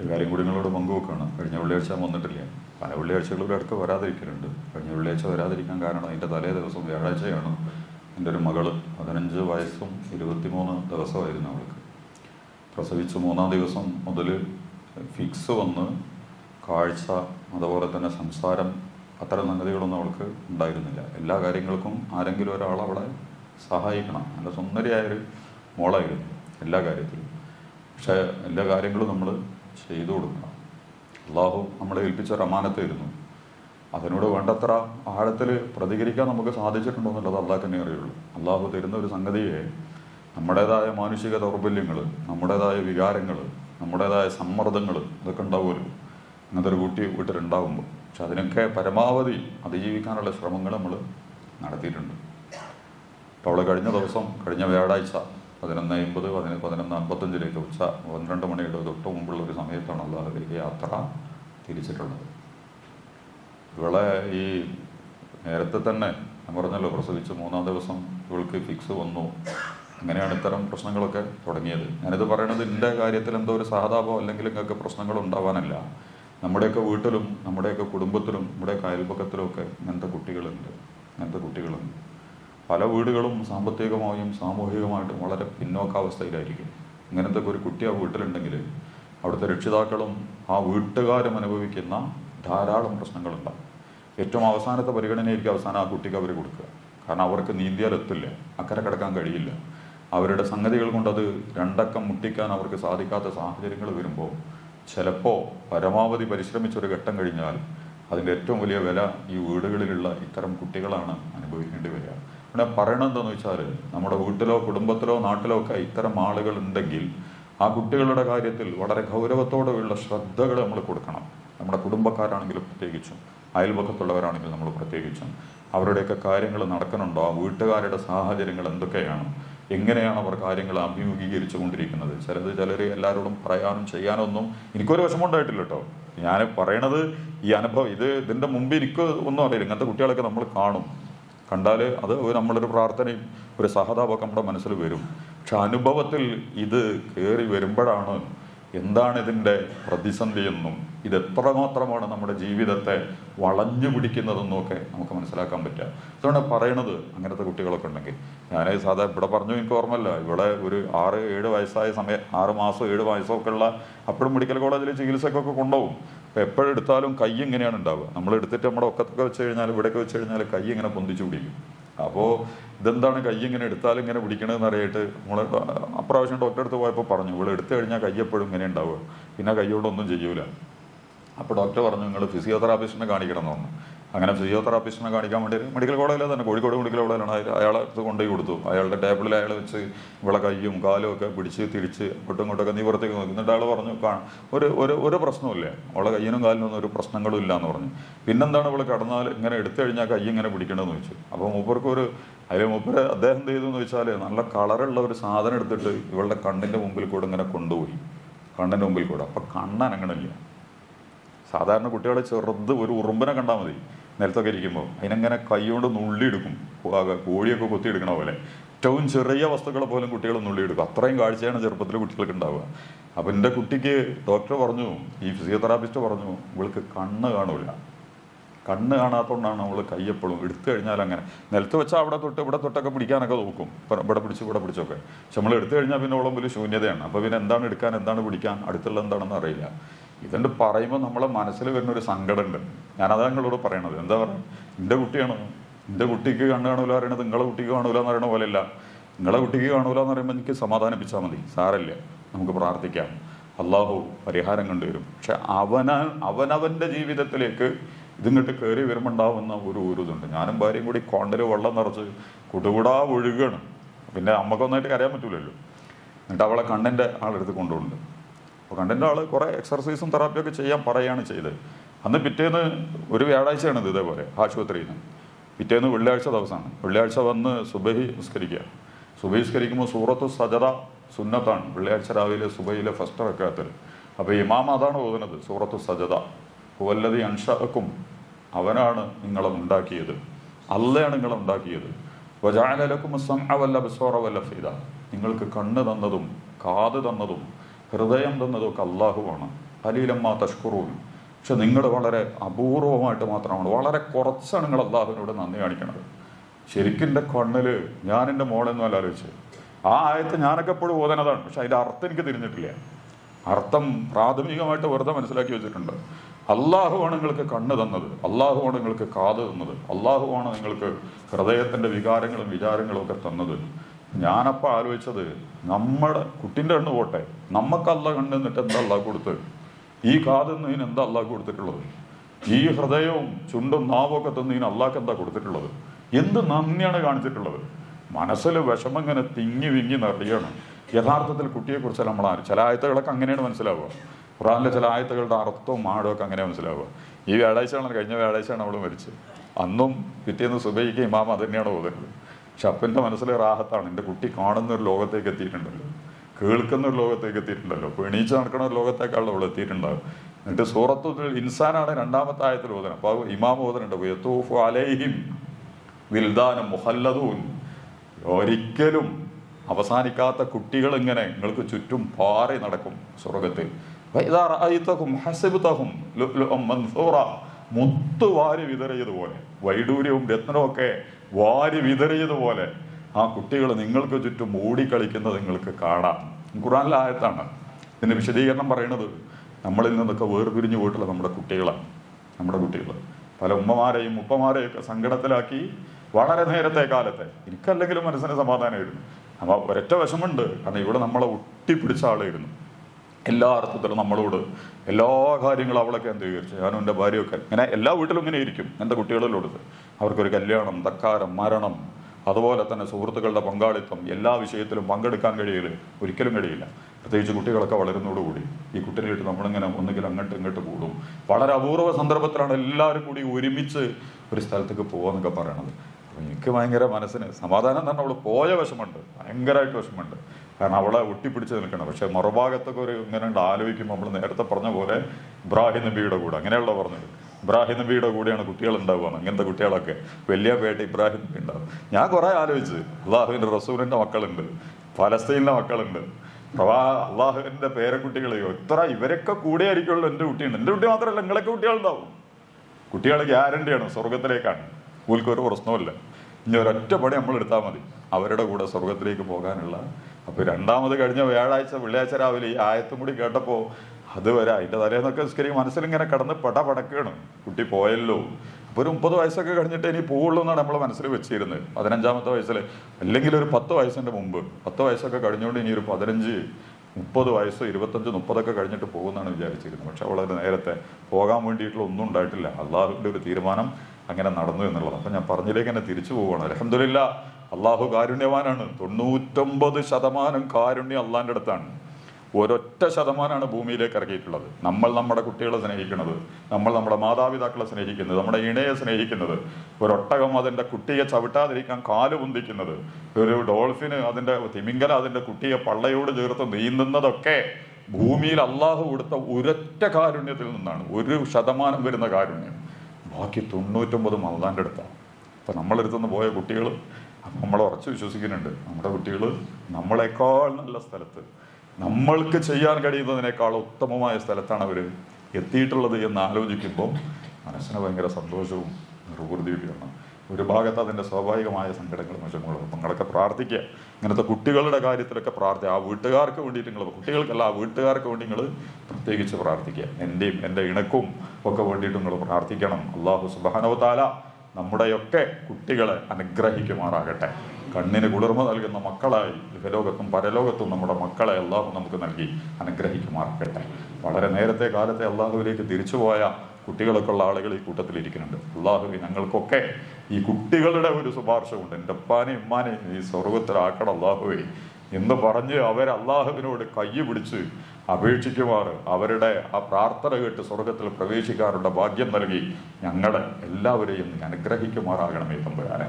ഒരു കാര്യം കൂടി നിങ്ങളോട് പങ്കുവെക്കുകയാണ്. കഴിഞ്ഞ വെള്ളിയാഴ്ച വന്നിട്ടില്ല. പല വെള്ളിയാഴ്ചകളും അടുത്ത് വരാതിരിക്കലുണ്ട്. കഴിഞ്ഞ വെള്ളിയാഴ്ച വരാതിരിക്കാൻ കാരണം അതിന്റെ തലേ ദിവസം വ്യാഴാഴ്ചയാണ് എന്റെ ഒരു മകൾ. പതിനഞ്ച് വയസ്സും ഇരുപത്തിമൂന്ന് ദിവസമായിരുന്നു അവൾക്ക്. പ്രസവിച്ച് മൂന്നാം ദിവസം മുതൽ ഫിക്സ് വന്ന് കാഴ്ച അതുപോലെ തന്നെ സംസാരം അത്തരം സംഗതികളൊന്നും അവൾക്ക് ഉണ്ടായിരുന്നില്ല. എല്ലാ കാര്യങ്ങൾക്കും ആരെങ്കിലും ഒരാൾ അവളെ സഹായിക്കണം. നല്ല സുന്ദരിയായൊരു മോളായിരുന്നു എല്ലാ കാര്യത്തിലും. പക്ഷേ എല്ലാ കാര്യങ്ങളും നമ്മൾ ചെയ്തു കൊടുക്കണം. അള്ളാഹു നമ്മളെ ഏൽപ്പിച്ച റമാനത്തായിരുന്നു അതിനോട് വേണ്ടത്ര ആഴത്തിൽ പ്രതികരിക്കാൻ നമുക്ക് സാധിച്ചിട്ടുണ്ടോ എന്നുള്ളത് അള്ളാഹ് തന്നെ അറിയുള്ളൂ. അള്ളാഹു തരുന്ന ഒരു സംഗതിയെ നമ്മുടേതായ മാനുഷിക ദൗർബല്യങ്ങൾ നമ്മുടേതായ വികാരങ്ങൾ നമ്മുടേതായ സമ്മർദ്ദങ്ങൾ ഇതൊക്കെ ഉണ്ടാവുമല്ലോ. ഇങ്ങനത്തെ ഒരു കുട്ടി വീട്ടിലുണ്ടാകുമ്പോൾ പക്ഷെ അതിനൊക്കെ പരമാവധി അതിജീവിക്കാനുള്ള ശ്രമങ്ങൾ നമ്മൾ നടത്തിയിട്ടുണ്ട്. അപ്പോൾ അവളെ കഴിഞ്ഞ ദിവസം കഴിഞ്ഞ വ്യാഴാഴ്ച പതിനൊന്ന് അമ്പത് പതിന പതിനൊന്ന് അമ്പത്തഞ്ചിലേക്ക് ഉച്ച പന്ത്രണ്ട് മണിയുടെ തൊട്ട് മുമ്പുള്ള ഒരു സമയത്താണ് അള്ളാഹുലേക്ക് യാത്ര തിരിച്ചിട്ടുള്ളത്. ഇവളെ ഈ നേരത്തെ തന്നെ ഞാൻ പറഞ്ഞല്ലോ പ്രസവിച്ച് മൂന്നാം ദിവസം ഇവൾക്ക് ഫിക്സ് വന്നു. അങ്ങനെയാണ് ഇത്തരം പ്രശ്നങ്ങളൊക്കെ തുടങ്ങിയത്. ഞാനിത് പറയണത് എന്റെ കാര്യത്തിൽ എന്തോ ഒരു സഹതാപം അല്ലെങ്കിൽ ഇങ്ങനെയൊക്കെ പ്രശ്നങ്ങൾ ഉണ്ടാവാനല്ല. നമ്മുടെയൊക്കെ വീട്ടിലും നമ്മുടെയൊക്കെ കുടുംബത്തിലും നമ്മുടെയൊക്കെ അയൽപക്കത്തിലും ഒക്കെ ഇങ്ങനത്തെ കുട്ടികളുണ്ട്. ഇങ്ങനത്തെ കുട്ടികളുണ്ട്. പല വീടുകളും സാമ്പത്തികമായും സാമൂഹികമായിട്ടും വളരെ പിന്നോക്കാവസ്ഥയിലായിരിക്കും. ഇങ്ങനത്തെ ഒരു കുട്ടി ആ വീട്ടിലുണ്ടെങ്കിൽ അവിടുത്തെ രക്ഷിതാക്കളും ആ വീട്ടുകാരും അനുഭവിക്കുന്ന ധാരാളം പ്രശ്നങ്ങളുണ്ടാകും ഏറ്റവും അവസാനത്തെ പരിഗണനയായിരിക്കും അവസാനം ആ കുട്ടിക്ക് അവർ കൊടുക്കുക. കാരണം അവർക്ക് നീന്തിയാൽ എത്തില്ല അക്കരെ കിടക്കാൻ കഴിയില്ല. അവരുടെ സംഗതികൾ കൊണ്ടത് രണ്ടക്കം മുട്ടിക്കാൻ അവർക്ക് സാധിക്കാത്ത സാഹചര്യങ്ങൾ വരുമ്പോൾ ചിലപ്പോൾ പരമാവധി പരിശ്രമിച്ചൊരു ഘട്ടം കഴിഞ്ഞാൽ അതിന്റെ ഏറ്റവും വലിയ വില ഈ വീടുകളിലുള്ള ഇത്തരം കുട്ടികളാണ് അനുഭവിക്കേണ്ടി വരിക. ഇവിടെ പറയണത് എന്താണെന്ന് വെച്ചാൽ നമ്മുടെ വീട്ടിലോ കുടുംബത്തിലോ നാട്ടിലോ ഒക്കെ ഇത്തരം ആളുകൾ ഉണ്ടെങ്കിൽ ആ കുട്ടികളുടെ കാര്യത്തിൽ വളരെ ഗൗരവത്തോടെയുള്ള ശ്രദ്ധകൾ നമ്മൾ കൊടുക്കണം. നമ്മുടെ കുടുംബക്കാരാണെങ്കിലും പ്രത്യേകിച്ചും അയൽപക്കത്തുള്ളവരാണെങ്കിലും നമ്മൾ പ്രത്യേകിച്ചും അവരുടെയൊക്കെ കാര്യങ്ങൾ നടക്കുന്നുണ്ടോ? ആ വീട്ടുകാരുടെ സാഹചര്യങ്ങൾ എന്തൊക്കെയാണ്? എങ്ങനെയാണ് അവർ കാര്യങ്ങൾ അഭിമുഖീകരിച്ചു കൊണ്ടിരിക്കുന്നത് ചിലത് ചിലർ എല്ലാവരോടും പറയാനും ചെയ്യാനൊന്നും എനിക്കൊരു വിഷമമുണ്ടായിട്ടില്ല കേട്ടോ. ഞാൻ പറയണത് ഈ അനുഭവം ഇത് ഇതിന്റെ മുമ്പ് എനിക്ക് ഒന്നും അറിയില്ല. ഇങ്ങനത്തെ കുട്ടികളൊക്കെ നമ്മൾ കാണും. കണ്ടാൽ അത് നമ്മളൊരു പ്രാർത്ഥനയും ഒരു സഹതാപമൊക്കെ നമ്മുടെ മനസ്സിൽ വരും. പക്ഷെ അനുഭവത്തിൽ ഇത് കയറി വരുമ്പോഴാണ് എന്താണ് ഇതിന്റെ പ്രതിസന്ധി എന്നും ഇത് എത്രമാത്രമാണ് നമ്മുടെ ജീവിതത്തെ വളഞ്ഞു പിടിക്കുന്നതെന്നും ഒക്കെ നമുക്ക് മനസ്സിലാക്കാൻ പറ്റുക. അതുകൊണ്ട് പറയണത് അങ്ങനത്തെ കുട്ടികളൊക്കെ ഉണ്ടെങ്കിൽ. ഞാൻ സാധാരണ ഇവിടെ പറഞ്ഞു എനിക്ക് ഓർമ്മയില്ല. ഇവിടെ ഒരു ആറ് ഏഴ് വയസ്സായ സമയം ആറ് മാസം ഏഴ് വയസ്സൊക്കെ ഉള്ള അപ്പോഴും മെഡിക്കൽ കോളേജിൽ ചികിത്സക്കൊക്കെ കൊണ്ടുപോകും. അപ്പോൾ എപ്പോഴെടുത്താലും കൈ ഇങ്ങനെയാണ് ഉണ്ടാവുക. നമ്മൾ എടുത്തിട്ട് നമ്മുടെ ഒക്കത്തൊക്കെ വെച്ച് കഴിഞ്ഞാൽ ഇവിടെയൊക്കെ വെച്ച് കഴിഞ്ഞാൽ കൈ ഇങ്ങനെ പൊന്തിച്ചു പിടിക്കും. അപ്പോൾ ഇതെന്താണ് കൈ ഇങ്ങനെ എടുത്താലും ഇങ്ങനെ പിടിക്കണമെന്ന് അറിയിട്ട് നമ്മൾ അപ്രാവശ്യം ഡോക്ടറെ അടുത്ത് പോയപ്പോൾ പറഞ്ഞു ഇവിടെ എടുത്തു കഴിഞ്ഞാൽ കൈ എപ്പോഴും ഇങ്ങനെ ഉണ്ടാവുക. പിന്നെ കൈയോടൊന്നും ചെയ്യൂല. അപ്പോൾ ഡോക്ടർ പറഞ്ഞു നിങ്ങൾ ഫിസിയോതെറാപ്പിസ്റ്റിനെ കാണിക്കണം എന്ന് പറഞ്ഞു. അങ്ങനെ ഫിസിയോതെറാപ്പിസ്റ്റിനെ കാണിക്കാൻ വേണ്ടി മെഡിക്കൽ കോളേജിൽ തന്നെ. കോഴിക്കോട് മെഡിക്കൽ കോളേജിലാണ് അയാളെ അടുത്ത് കൊണ്ടുപോയി കൊടുത്തു. അയാളുടെ ടേബിളിൽ അയാൾ വെച്ച് ഇവിടെ കയ്യും കാലും ഒക്കെ പിടിച്ച് തിരിച്ച് അങ്ങോട്ടും ഇങ്ങോട്ടൊക്കെ നിവർത്തേക്ക് നോക്കി. എന്നിട്ട് അയാൾ പറഞ്ഞു ഒരു ഒരു ഒരു പ്രശ്നമില്ലേ അവളെ കയ്യിനും കാലിനൊന്നും ഒരു പ്രശ്നങ്ങളും ഇല്ല എന്ന് പറഞ്ഞു. പിന്നെന്താണ് ഇവിടെ കടന്നാൽ ഇങ്ങനെ എടുത്തു കഴിഞ്ഞാൽ കൈ ഇങ്ങനെ പിടിക്കണമെന്ന് ചോദിച്ചു. അപ്പോൾ മൂപ്പർക്ക് ഒരു അതിൽ മൂപ്പര് അദ്ദേഹം എന്ത് ചെയ്തു എന്ന് വെച്ചാൽ നല്ല കളറുള്ള ഒരു സാധനം എടുത്തിട്ട് ഇവളുടെ കണ്ണിന്റെ മുമ്പിൽ കൂടെ ഇങ്ങനെ കൊണ്ടുപോയി. കണ്ണിന്റെ മുമ്പിൽ കൂടെ. അപ്പം കണ്ണനങ്ങണില്ല സാധാരണ കുട്ടികളെ ചെറുത് ഒരു ഉറുമ്പിനെ കണ്ടാൽ മതി. നിലത്തൊക്കെ ഇരിക്കുമ്പോൾ അതിനങ്ങനെ കൈകൊണ്ട് നുള്ളിയെടുക്കും. കോഴിയൊക്കെ കൊത്തിയെടുക്കണ പോലെ. ഏറ്റവും ചെറിയ വസ്തുക്കളെ പോലും കുട്ടികൾ നുള്ളിയെടുക്കും. അത്രയും കാഴ്ചയാണ് ചെറുപ്പത്തിൽ കുട്ടികൾക്ക് ഉണ്ടാവുക. അപ്പം എന്റെ കുട്ടിക്ക് ഡോക്ടർ പറഞ്ഞു ഈ ഫിസിയോതെറാപ്പിസ്റ്റ് പറഞ്ഞു ഇവൾക്ക് കണ്ണ് കാണൂല. കണ്ണ് കാണാത്തതുകൊണ്ടാണ് നമ്മൾ കൈ എപ്പോഴും എടുത്തു കഴിഞ്ഞാൽ അങ്ങനെ. നിലത്ത് വെച്ചാൽ അവിടെ തൊട്ട് ഇവിടെ തൊട്ടൊക്കെ പിടിക്കാനൊക്കെ നോക്കും. ഇവിടെ പിടിച്ച് ഇവിടെ പിടിച്ചൊക്കെ. പക്ഷെ നമ്മൾ എടുത്തു കഴിഞ്ഞാൽ പിന്നെ ഓളം വലിയ ശൂന്യതയാണ്. അപ്പോൾ പിന്നെ എന്താണ് എടുക്കാൻ എന്താണ് പിടിക്കാൻ അടുത്തുള്ള എന്താണെന്ന് അറിയില്ല. ഇതുണ്ട് പറയുമ്പോൾ നമ്മളെ മനസ്സിൽ വരുന്ന ഒരു സങ്കടമുണ്ട്. ഞാനത് നിങ്ങളോട് പറയണത്. എന്താ പറയുക എന്റെ കുട്ടിയാണ്? എന്റെ കുട്ടിക്ക് കണ്ണ് കാണൂല പറയണത്. നിങ്ങളെ കുട്ടിക്ക് കാണൂല എന്ന് പറയുന്ന പോലെയല്ല. നിങ്ങളെ കുട്ടിക്ക് കാണൂല എന്ന് പറയുമ്പോൾ എനിക്ക് സമാധാനിപ്പിച്ചാൽ മതി. സാരല്ല നമുക്ക് പ്രാർത്ഥിക്കാം. അള്ളാഹു പരിഹാരം കണ്ടുവരും പക്ഷെ അവന അവനവന്റെ ജീവിതത്തിലേക്ക് ഇതിങ്ങോട്ട് കയറി വരുമ്പോണ്ടാവുന്ന ഒരു ഒരു ഇതുണ്ട് ഞാനും ഭാര്യയും കൂടി കോണ്ടൽ വെള്ളം നിറച്ച് കുടുകൂടാ ഒഴുകാണ്. പിന്നെ അമ്മക്കൊന്നായിട്ട് കരയാൻ പറ്റൂലല്ലോ. എന്നിട്ട് അവളെ കണ്ണിന്റെ ആളെടുത്ത് കൊണ്ടുപോകുന്നുണ്ട്. അപ്പോൾ കണ്ടന്റെ ആൾ കുറേ എക്സർസൈസും തെറാപ്പിയൊക്കെ ചെയ്യാൻ പറയുകയാണ് ചെയ്തത്. അന്ന് പിറ്റേന്ന് ഒരു വ്യാഴാഴ്ചയാണ് ഇത് ഇതേപോലെ ആശുപത്രിയിൽ നിന്ന് പിറ്റേന്ന് വെള്ളിയാഴ്ച ദിവസമാണ്. വെള്ളിയാഴ്ച വന്ന് സുബഹി നിസ്കരിക്കുക സുബഹി നിസ്കരിക്കുമ്പോൾ സൂറത്ത് സജദ സുന്നത്താണ്. വെള്ളിയാഴ്ച രാവിലെ സുബഹിയിലെ ഫസ്റ്റ് റക്കാത്തിൽ. അപ്പോൾ ഇമാം അതാണ് ഓതുന്നത് സൂറത്ത് സജത ഹുവല്ലതി അൻഷക്കും അവനാണ് നിങ്ങളെ ഉണ്ടാക്കിയത്. അല്ലയാണ് നിങ്ങളെ ഉണ്ടാക്കിയത്. വജാലലക്കും വല്ല ബിസോറ വല്ല ഫീദ നിങ്ങൾക്ക് കണ്ണ് തന്നതും കാത് തന്നതും ഹൃദയം തന്നതൊക്കെ അള്ളാഹുവാണ്. അലീലമ്മ തഷ്കുറൂൻ. പക്ഷെ നിങ്ങൾ വളരെ അപൂർവമായിട്ട് മാത്രമാണ്. വളരെ കുറച്ചാണ് നിങ്ങൾ അള്ളാഹുവിനോട് നന്ദി കാണിക്കുന്നത് ശരിക്കും എന്റെ കണ്ണിൽ ഞാൻ എന്റെ മോളെന്നും അല്ല ആലോചിച്ച്. ആ ആയത്ത് ഞാനൊക്കെ എപ്പോഴും ഓതനതാണ് പക്ഷെ അതിന്റെ അർത്ഥം എനിക്ക് തിരിഞ്ഞിട്ടില്ല. അർത്ഥം പ്രാഥമികമായിട്ട് വെറുതെ മനസ്സിലാക്കി വെച്ചിട്ടുണ്ട്. അള്ളാഹുവാണ് നിങ്ങൾക്ക് കണ്ണ് തന്നത്. അള്ളാഹുവാണ് നിങ്ങൾക്ക് കാത് തന്നത്. അള്ളാഹുവാണ് നിങ്ങൾക്ക് ഹൃദയത്തിന്റെ വികാരങ്ങളും വിചാരങ്ങളും ഒക്കെ തന്നത്. ഞാനപ്പോൾ ആലോചിച്ചത് നമ്മുടെ കുട്ടിന്റെ കണ്ണ് പോട്ടെ നമുക്കല്ല കണ്ണ് എന്നിട്ട് എന്താ കൊടുത്ത്? ഈ കാത് ഇതിന് എന്താ അള്ളാഹ് കൊടുത്തിട്ടുള്ളത്? ഈ ഹൃദയവും ചുണ്ടും നാവൊക്കെ ഒക്കെ തന്നതിന് അല്ലാക്ക് എന്താ കൊടുത്തിട്ടുള്ളത്? എന്ത് നന്ദിയാണ് കാണിച്ചിട്ടുള്ളത്? മനസ്സിൽ വിഷമം ഇങ്ങനെ തിങ്ങി വിങ്ങി നിറയാണ് യഥാർത്ഥത്തിൽ കുട്ടിയെക്കുറിച്ച് നമ്മൾ ആര് ചില ആയത്തുകളൊക്കെ അങ്ങനെയാണ് മനസ്സിലാവുക. ഖുറാനിലെ ചില ആയത്തുകളുടെ അർത്ഥവും മാടും ഒക്കെ അങ്ങനെ മനസ്സിലാവുക. ഈ വ്യാഴാഴ്ചയാണ് കഴിഞ്ഞ വ്യാഴാഴ്ചയാണ് അവൾ മരിച്ചത്. അന്നും പിറ്റേന്ന് സുബൈക്ക് ഇമാം അത് തന്നെയാണ് ഓതുന്നത്. പക്ഷെ അപ്പന്റെ മനസ്സിലെ റാഹത്താണ്. എന്റെ കുട്ടി കാണുന്ന ഒരു ലോകത്തേക്ക് എത്തിയിട്ടുണ്ടല്ലോ. കേൾക്കുന്ന ഒരു ലോകത്തേക്ക് എത്തിയിട്ടുണ്ടല്ലോ. അപ്പോൾ എണീച്ച് നടക്കുന്ന ഒരു ലോകത്തേക്കാണല്ലോ അവൾ എത്തിയിട്ടുണ്ടാവും എന്നിട്ട് സൂറത്തുൽ ഇൻസാനാണ് രണ്ടാമത്തെ ആയത്തിൽ ഓതനം അപ്പോൾ ഇമാം ഓതനുണ്ട് യത്തൂഫു അലൈഹിം വിൽദാനും മുഹല്ലദൂൻ. ഒരിക്കലും അവസാനിക്കാത്ത കുട്ടികൾ ഇങ്ങനെ നിങ്ങൾക്ക് ചുറ്റും പാറി നടക്കും സ്വർഗത്തിൽ. വൈദാ റഅയ്തഹും ഹസിബ്തഹും ലുഅ്ലുഅം മൻസൂറ. മുത്ത് വാരി വിതറിയതുപോലെ. വൈഡൂര്യവും രത്നവും ഒക്കെ വാരി വിതറിയതുപോലെ ആ കുട്ടികൾ നിങ്ങൾക്ക് ചുറ്റും ഓടിക്കളിക്കുന്നത് നിങ്ങൾക്ക് കാണാം. ഖുറാനിലെ ആയത്താണ്. ഇതിന്റെ വിശദീകരണം പറയുന്നത് നമ്മളിൽ നിന്നൊക്കെ വേർപിരിഞ്ഞു പോയിട്ടുള്ള നമ്മുടെ കുട്ടികളാണ്. നമ്മുടെ കുട്ടികൾ. പല ഉമ്മമാരെയും ഉപ്പമാരെയും ഒക്കെ സങ്കടത്തിലാക്കി വളരെ നേരത്തെ കാലത്തെ എനിക്കല്ലെങ്കിലും മനസ്സിന് സമാധാനമായിരുന്നു. അവ ഒരൊറ്റ വശമുണ്ട് കാരണം ഇവിടെ നമ്മളെ ഒട്ടിപ്പിടിച്ച ആളായിരുന്നു. എല്ലാ അർത്ഥത്തിലും നമ്മളോട് എല്ലാ കാര്യങ്ങളും അവളൊക്കെ അന്തരീകരിച്ചു ഞാനും എന്റെ ഭാര്യയൊക്കെ. ഇങ്ങനെ എല്ലാ വീട്ടിലും ഇങ്ങനെ ഇരിക്കും. എന്റെ കുട്ടികളിലോട് അവർക്കൊരു കല്യാണം തക്കാരം മരണം അതുപോലെ തന്നെ സുഹൃത്തുക്കളുടെ പങ്കാളിത്തം എല്ലാ വിഷയത്തിലും പങ്കെടുക്കാൻ കഴിയില്ല ഒരിക്കലും കഴിയില്ല. പ്രത്യേകിച്ച് കുട്ടികളൊക്കെ വളരുന്നതോടുകൂടി ഈ കുട്ടികളായിട്ട് നമ്മളിങ്ങനെ ഒന്നുകിൽ അങ്ങോട്ട് ഇങ്ങോട്ട് കൂടും. വളരെ അപൂർവ സന്ദർഭത്തിലാണ് എല്ലാവരും കൂടി ഒരുമിച്ച് ഒരു സ്ഥലത്തേക്ക് പോകുമെന്നൊക്കെ പറയണത്. അപ്പം എനിക്ക് ഭയങ്കര മനസ്സിന് സമാധാനം തന്നെ അവൾ പോയ വശമുണ്ട് ഭയങ്കരമായിട്ട് വശമുണ്ട് കാരണം അവളെ ഒട്ടിപ്പിടിച്ച് നിൽക്കണം പക്ഷെ മറുഭാഗത്തൊക്കെ ഒരു ഇങ്ങനെ ആലോചിക്കുമ്പോൾ നമ്മൾ നേരത്തെ പറഞ്ഞ പോലെ ഇബ്രാഹിം നബിയുടെ കൂടെ അങ്ങനെയുള്ള പറഞ്ഞത്. ഇബ്രാഹിം നബിയുടെ കൂടെയാണ് കുട്ടികൾ ഉണ്ടാവുക. അങ്ങനത്തെ കുട്ടികളൊക്കെ വലിയ പേട്ട ഇബ്രാഹിം നബി ഉണ്ടാവും. ഞാൻ കുറെ ആലോചിച്ച് അള്ളാഹുവിന്റെ റസൂലിന്റെ മക്കളുണ്ട്. ഫലസ്തീനിലെ മക്കളുണ്ട്. പ്രവാ അള്ളാഹുവിന്റെ പേരക്കുട്ടികൾ എത്ര ഇവരൊക്കെ കൂടെ ആയിരിക്കുള്ളൂ എന്റെ കുട്ടിയുണ്ട് എന്റെ കുട്ടി മാത്രമല്ല നിങ്ങളൊക്കെ കുട്ടികളുണ്ടാവും. കുട്ടികൾ ഗ്യാരണ്ടിയാണ് സ്വർഗത്തിലേക്കാണ് ഊൽക്ക് ഒരു പ്രശ്നമില്ല ഇനി ഒരൊറ്റ പടി നമ്മൾ എടുത്താൽ മതി. അവരുടെ കൂടെ സ്വർഗത്തിലേക്ക് പോകാനുള്ള. അപ്പോൾ രണ്ടാമത് കഴിഞ്ഞ വ്യാഴാഴ്ച വെള്ളിയാഴ്ച രാവിലെ ഈ ആയത്തും കൂടി കേട്ടപ്പോൾ അതുവരെ അതിന്റെ തലേന്നൊക്കെ സ്കരി മനസ്സിലിങ്ങനെ കടന്ന് പട പടക്കുകയാണ് കുട്ടി പോയല്ലോ. അപ്പോൾ ഒരു മുപ്പത് വയസ്സൊക്കെ കഴിഞ്ഞിട്ട് ഇനി പോവുള്ളൂ എന്നാണ് നമ്മൾ മനസ്സിൽ വെച്ചിരുന്നത്. പതിനഞ്ചാമത്തെ വയസ്സിൽ അല്ലെങ്കിൽ ഒരു പത്ത് വയസ്സിന്റെ മുമ്പ്. പത്ത് വയസ്സൊക്കെ കഴിഞ്ഞുകൊണ്ട് ഇനി ഒരു പതിനഞ്ച് മുപ്പത് വയസ്സ് ഇരുപത്തഞ്ച് മുപ്പതൊക്കെ കഴിഞ്ഞിട്ട് പോകുമെന്നാണ് വിചാരിച്ചിരുന്നത്. പക്ഷെ വളരെ നേരത്തെ പോകാൻ വേണ്ടിയിട്ടുള്ള ഒന്നും ഉണ്ടായിട്ടില്ല. അള്ളാഹുവിന്റെ ഒരു തീരുമാനം അങ്ങനെ നടന്നു എന്നുള്ളത്. അപ്പം ഞാൻ പറഞ്ഞിലേക്ക് തന്നെ തിരിച്ചു പോവുകയാണ്. അലഹമില്ല അള്ളാഹു കാരുണ്യവാനാണ്. തൊണ്ണൂറ്റൊമ്പത് ശതമാനം കാരുണ്യം അള്ളാന്റെ അടുത്താണ്. ഒരൊറ്റ ശതമാനമാണ് ഭൂമിയിലേക്ക് ഇറക്കിയിട്ടുള്ളത്. നമ്മൾ നമ്മുടെ കുട്ടികളെ സ്നേഹിക്കുന്നത് നമ്മൾ നമ്മുടെ മാതാപിതാക്കളെ സ്നേഹിക്കുന്നത് നമ്മുടെ ഇണയെ സ്നേഹിക്കുന്നത് ഒരൊട്ടകം അതിന്റെ കുട്ടിയെ ചവിട്ടാതിരിക്കാൻ കാൽ പൊന്തിക്കുന്നത് ഒരു ഡോൾഫിന് അതിന്റെ തിമിങ്കല അതിന്റെ കുട്ടിയെ പള്ളയോട് ചേർത്ത് നീന്തുന്നതൊക്കെ ഭൂമിയിൽ അള്ളാഹു കൊടുത്ത ഒരൊറ്റ കാരുണ്യത്തിൽ നിന്നാണ്. ഒരു ശതമാനം വരുന്ന കാരുണ്യം. ബാക്കി തൊണ്ണൂറ്റൊമ്പതും അള്ളാന്റെ അടുത്താണ്. അപ്പം നമ്മളെടുത്തുനിന്ന് പോയ കുട്ടികൾ നമ്മൾ ഉറച്ചു വിശ്വസിക്കുന്നുണ്ട്. നമ്മുടെ കുട്ടികൾ നമ്മളെക്കാൾ നല്ല സ്ഥലത്ത് നമ്മൾക്ക് ചെയ്യാൻ കഴിയുന്നതിനേക്കാൾ ഉത്തമമായ സ്ഥലത്താണ് അവർ എത്തിയിട്ടുള്ളത് എന്ന് ആലോചിക്കുമ്പോൾ മനസ്സിന് ഭയങ്കര സന്തോഷവും നിർവൃതിയുമാണ്. ഒരു ഭാഗത്ത് അതിന്റെ സ്വാഭാവികമായ സങ്കടങ്ങളും വിഷമങ്ങളും നിങ്ങളൊക്കെ പ്രാർത്ഥിക്കുക. ഇങ്ങനത്തെ കുട്ടികളുടെ കാര്യത്തിലൊക്കെ പ്രാർത്ഥിക്കുക. ആ വീട്ടുകാർക്ക് വേണ്ടിയിട്ട് നിങ്ങൾ കുട്ടികൾക്കല്ല ആ വീട്ടുകാർക്ക് വേണ്ടി നിങ്ങൾ പ്രത്യേകിച്ച് പ്രാർത്ഥിക്കുക. എന്റെയും എന്റെ ഇണക്കും ഒക്കെ വേണ്ടിയിട്ട് നിങ്ങൾ പ്രാർത്ഥിക്കണം. അള്ളാഹു സുബാനവതാല നമ്മുടെയൊക്കെ കുട്ടികളെ അനുഗ്രഹിക്കുമാറാകട്ടെ. കണ്ണിന് കുളിർമ നൽകുന്ന മക്കളായി ഇഹലോകത്തും പരലോകത്തും നമ്മുടെ മക്കളെ അള്ളാഹു നമുക്ക് നൽകി അനുഗ്രഹിക്കുമാറാകട്ടെ. വളരെ നേരത്തെ കാലത്തെ അള്ളാഹുവിലേക്ക് തിരിച്ചുപോയ കുട്ടികളൊക്കെ ഉള്ള ആളുകൾ ഈ കൂട്ടത്തിൽ ഇരിക്കുന്നുണ്ട്. അള്ളാഹു ഞങ്ങൾക്കൊക്കെ ഈ കുട്ടികളുടെ ഒരു ശുപാർശ ഉണ്ട് എന്റെ ഉപ്പാനെയും ഉമ്മാനെയും ഈ സ്വർഗത്തിലാക്കണം അള്ളാഹുവേ എന്ന് പറഞ്ഞ് അവർ അള്ളാഹുവിനോട് കൈ പിടിച്ച് അപേക്ഷിക്കുമാറ്. അവരുടെ ആ പ്രാർത്ഥന കേട്ട് സ്വർഗത്തിൽ പ്രവേശിക്കാറുള്ള ഭാഗ്യം നൽകി ഞങ്ങളെ എല്ലാവരെയും അനുഗ്രഹിക്കുമാറാകണമേ തമ്പുരാനെ.